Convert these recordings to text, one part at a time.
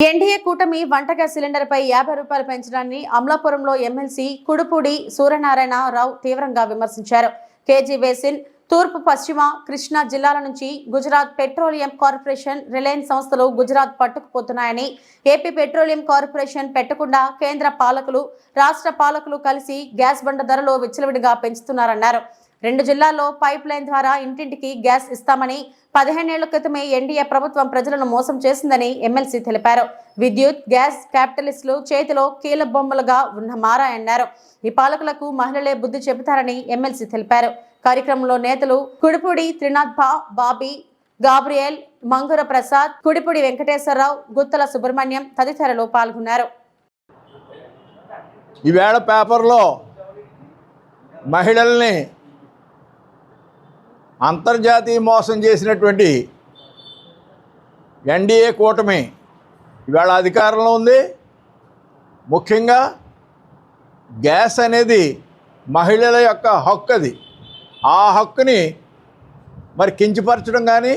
NDA కూటమి వంట సిలిండర్పై యాభై రూపాయలు పెంచడాన్ని అమలాపురంలో ఎమ్మెల్సీ కుడుపూడి సూర్యనారాయణ రావు తీవ్రంగా విమర్శించారు. కేజీ బేసిన్ తూర్పు పశ్చిమ కృష్ణా జిల్లాల నుంచి గుజరాత్ పెట్రోలియం కార్పొరేషన్ రిలయన్స్ సంస్థలు గుజరాత్ పట్టుకుపోతున్నాయని ఏపీ పెట్రోలియం కార్పొరేషన్ పెట్టకుండా కేంద్ర పాలకులు రాష్ట్ర పాలకులు కలిసి గ్యాస్ బండ ధరలు విచ్చలవిడిగా పెంచుతున్నారన్నారు. రెండు జిల్లాల్లో పైప్ లైన్ ద్వారా ఇంటింటికి గ్యాస్ ఇస్తామని పదిహేనేళ్ళ క్రితమే ఎన్డీఏ ప్రభుత్వం ప్రజలను మోసం చేసిందని ఎమ్మెల్సీ తెలిపారు. విద్యుత్ గ్యాస్ క్యాపిటలిస్టులు చేతిలో కీల బొమ్మలుగా ఉన్న మారాయన్నారు ఈ పాలకులకు మహిళలే బుద్ధి చెబుతారని ఎమ్మెల్సీ తెలిపారు. కార్యక్రమంలో నేతలు కుడిపూడి త్రినాథ్ భా బాబీ గాబ్రియల్ మంగుర ప్రసాద్ కుడిపూడి వెంకటేశ్వరరావు గుత్తల సుబ్రహ్మణ్యం తదితరులు పాల్గొన్నారు. ఈవేళ పేపర్లో మహిళల్ని అంతర్జాతీయ మోసం చేసినటువంటి ఎన్డీఏ కూటమి ఇవాళ అధికారంలో ఉంది. ముఖ్యంగా గ్యాస్ అనేది మహిళల యొక్క హక్కు అది. ఆ హక్కుని మరి కించపరచడం కానీ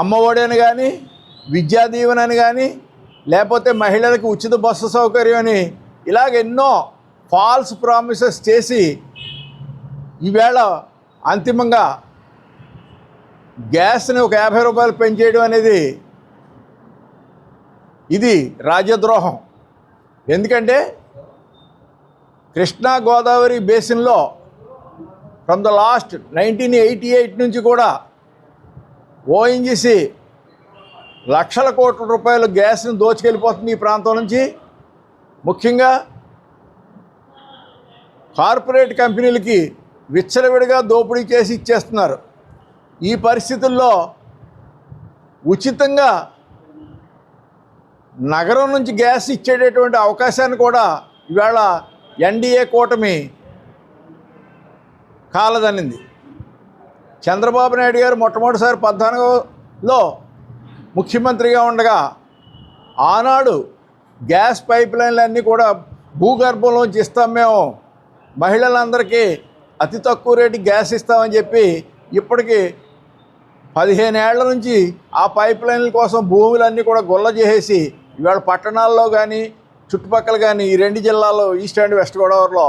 అమ్మఒడి అని కానీ విద్యా దీవెన అని కానీ లేకపోతే మహిళలకు ఉచిత బస్సు సౌకర్యం అని ఇలాగ ఎన్నో ఫాల్స్ ప్రామిసెస్ చేసి ఈవేళ అంతిమంగా గ్యాస్ని ఒక యాభై రూపాయలు పెంచేయడం అనేది ఇది రాజద్రోహం ఎందుకంటే కృష్ణా గోదావరి బేసిన్లో from the last nineteen eighty eight నుంచి కూడా ఓఎన్జీసీ లక్షల కోట్ల రూపాయల గ్యాస్ని దోచుకెళ్ళిపోతుంది ఈ ప్రాంతం నుంచి. ముఖ్యంగా కార్పొరేట్ కంపెనీలకి విచ్చలవిడిగా దోపిడీ చేసి ఇచ్చేస్తున్నారు. ఈ పరిస్థితుల్లో ఉచితంగా నగరం నుంచి గ్యాస్ ఇచ్చేటటువంటి అవకాశాన్ని కూడా ఇవాళ ఎన్డీఏ కూటమి కాలదనింది చంద్రబాబు నాయుడు గారు మొట్టమొదటిసారి పద్నాలుగులో ముఖ్యమంత్రిగా ఉండగా ఆనాడు గ్యాస్ పైప్ లైన్లన్నీ కూడా భూగర్భంలోంచి ఇస్తాం మేము. మహిళలందరికీ అతి తక్కువ రేటు గ్యాస్ ఇస్తామని చెప్పి ఇప్పటికీ పదిహేను ఏళ్ళ నుంచి ఆ పైప్ లైన్ల కోసం భూములన్నీ కూడా గొల్ల చేసేసి ఇవాళ పట్టణాల్లో కానీ చుట్టుపక్కల కానీ ఈ రెండు జిల్లాల్లో ఈస్ట్ అండ్ వెస్ట్ గోదావరిలో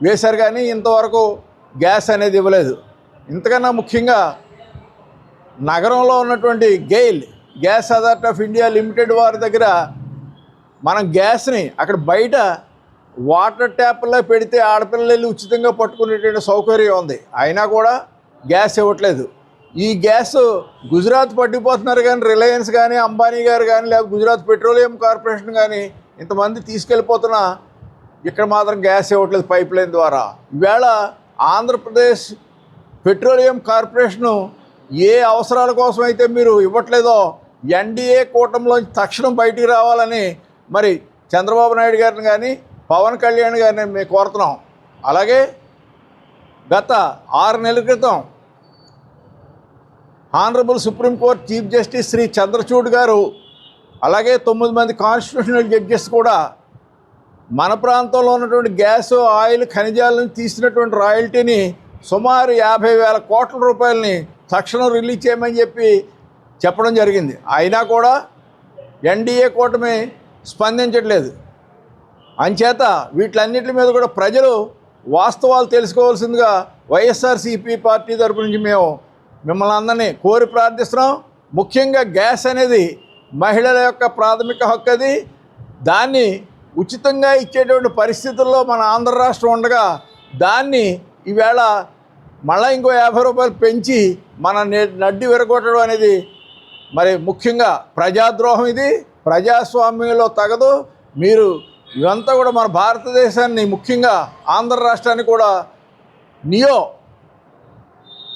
వేశారు కానీ ఇంతవరకు గ్యాస్ అనేది ఇవ్వలేదు. ఇంతకన్నా ముఖ్యంగా నగరంలో ఉన్నటువంటి GAIL gas authority of India limited వారి దగ్గర మనం గ్యాస్ని అక్కడ బయట వాటర్ ట్యాప్లో పెడితే ఆడపిల్లలు ఉచితంగా పట్టుకునేటువంటి సౌకర్యం ఉంది. అయినా కూడా గ్యాస్ ఇవ్వట్లేదు. ఈ గ్యాస్ గుజరాత్ పట్టిపోతున్నారు కానీ రిలయన్స్ కానీ అంబానీ గారు కానీ లేకపోతే గుజరాత్ పెట్రోలియం కార్పొరేషన్ కానీ ఇంతమంది తీసుకెళ్ళిపోతున్నా ఇక్కడ మాత్రం గ్యాస్ ఇవ్వట్లేదు పైప్ లైన్ ద్వారా. ఈవేళ ఆంధ్రప్రదేశ్ పెట్రోలియం కార్పొరేషను ఏ అవసరాల కోసం అయితే మీరు ఇవ్వట్లేదో ఎన్డీఏ కూటమిలోంచి తక్షణం బయటికి రావాలని మరి చంద్రబాబు నాయుడు గారిని కానీ పవన్ కళ్యాణ్ గారిని మేము కోరుతున్నాం. అలాగే గత ఆరు నెలల క్రితం honourable supreme court chief justice Shri Chandrachud గారు అలాగే తొమ్మిది మంది కాన్స్టిట్యూషనల్ జడ్జెస్ కూడా మన ప్రాంతంలో ఉన్నటువంటి గ్యాస్ ఆయిల్ ఖనిజాల నుంచి తీసినటువంటి రాయల్టీని సుమారు యాభై వేల కోట్ల రూపాయలని తక్షణం రిలీజ్ చేయమని చెప్పి చెప్పడం జరిగింది. అయినా కూడా ఎన్డీఏ కూటమి స్పందించట్లేదు. అంచేత వీటిలన్నింటి మీద కూడా ప్రజలు వాస్తవాలు తెలుసుకోవాల్సిందిగా వైఎస్ఆర్సీపీ పార్టీ తరపు నుంచి మేము మిమ్మల్ని అందరినీ కోరి ప్రార్థిస్తున్నాం. ముఖ్యంగా గ్యాస్ అనేది మహిళల యొక్క ప్రాథమిక హక్కు అది. దాన్ని ఉచితంగా ఇచ్చేటువంటి పరిస్థితుల్లో మన ఆంధ్ర రాష్ట్రం ఉండగా దాన్ని ఈవేళ మళ్ళీ ఇంకో యాభై రూపాయలు పెంచి మన నడ్డి విరగొట్టడం అనేది మరి ముఖ్యంగా ప్రజాద్రోహం ఇది. ప్రజాస్వామ్యంలో తగదు. మీరు ఇవంతా కూడా మన భారతదేశాన్ని ముఖ్యంగా ఆంధ్ర రాష్ట్రాన్ని కూడా నియో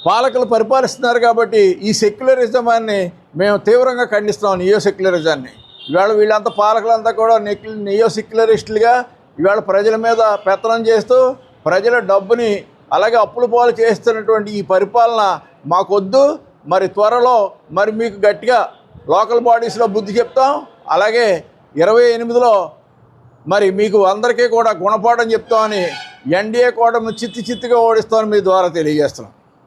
పాలకులు పరిపాలిస్తున్నారు కాబట్టి ఈ సెక్యులరిజమాన్ని మేము తీవ్రంగా ఖండిస్తున్నాం నియో సెక్యులరిజాన్ని. ఇవాళ వీళ్ళంతా పాలకులంతా కూడా నెక్ నియో సెక్యులరిస్టులుగా ఇవాళ ప్రజల మీద పెత్తనం చేస్తూ ప్రజల డబ్బుని అలాగే అప్పుల పాలు చేస్తున్నటువంటి ఈ పరిపాలన మాకొద్దు. మరి త్వరలో మరి మీకు గట్టిగా లోకల్ బాడీస్లో బుద్ధి చెప్తాం. అలాగే ఇరవై ఎనిమిదిలో మరి మీకు అందరికీ కూడా గుణపాఠం చెప్తామని ఎన్డీఏ కూడా చిత్తి చిత్తిగా ఓడిస్తామని మీ ద్వారా తెలియజేస్తున్నాం.